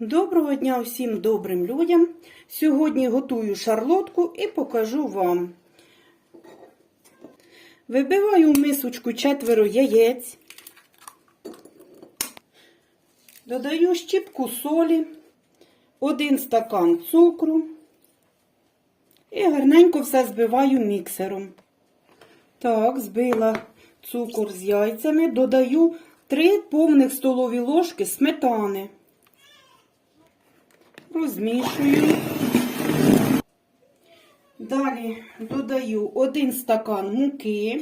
Доброго дня всім добрим людям. Сьогодні готую шарлотку і покажу вам. Вибиваю в мисочку четверо яєць. Додаю щіпку солі, один стакан цукру і гарненько все збиваю міксером. Так, збила цукор з яйцями, додаю 3 повних столові ложки сметани. Розмішую. Далі додаю 1 стакан муки.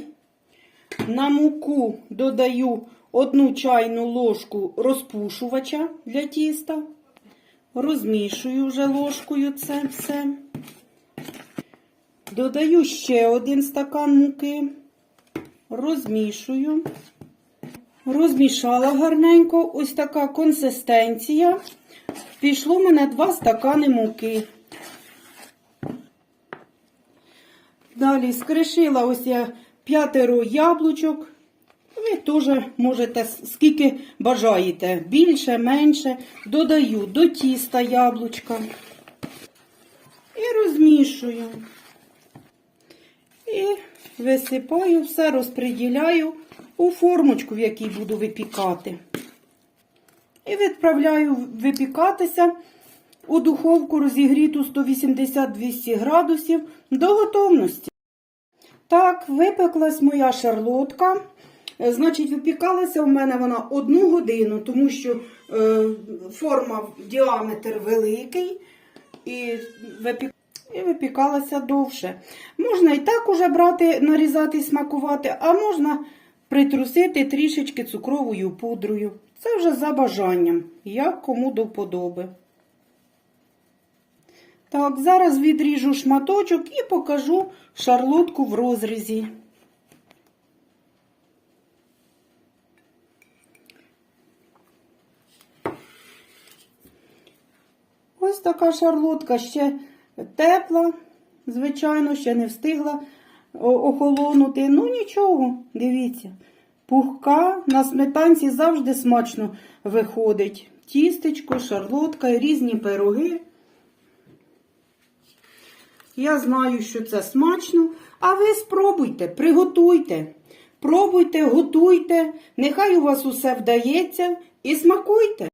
На муку додаю 1 чайну ложку розпушувача для тіста. Розмішую вже ложкою це все. Додаю ще один стакан муки. Розмішую. Розмішала гарненько. Ось така консистенція. Пішло мене 2 стакани муки. Далі скришила ось я п'ятеро яблучок. Ви теж можете, скільки бажаєте, більше, менше. Додаю до тіста яблучка. І розмішую. І висипаю все, розподіляю у формочку, в якій буду випікати. І відправляю випікатися у духовку розігріту 180-200 градусів до готовності. Так, випеклась моя шарлотка. Значить, випікалася в мене вона одну годину, тому що е, форма діаметр великий і, випік... і випікалася довше. Можна і так уже брати, нарізати і смакувати, а можна притрусити трішечки цукровою пудрою. Це вже за бажанням, як кому до вподоби. Так, зараз відріжу шматочок і покажу шарлотку в розрізі. Ось така шарлотка ще тепла, звичайно, ще не встигла охолонути. Ну нічого, дивіться. Пухка на сметанці завжди смачно виходить. Тістечко, шарлотка і різні пироги. Я знаю, що це смачно, а ви спробуйте, приготуйте. Пробуйте, готуйте, нехай у вас усе вдається і смакуйте.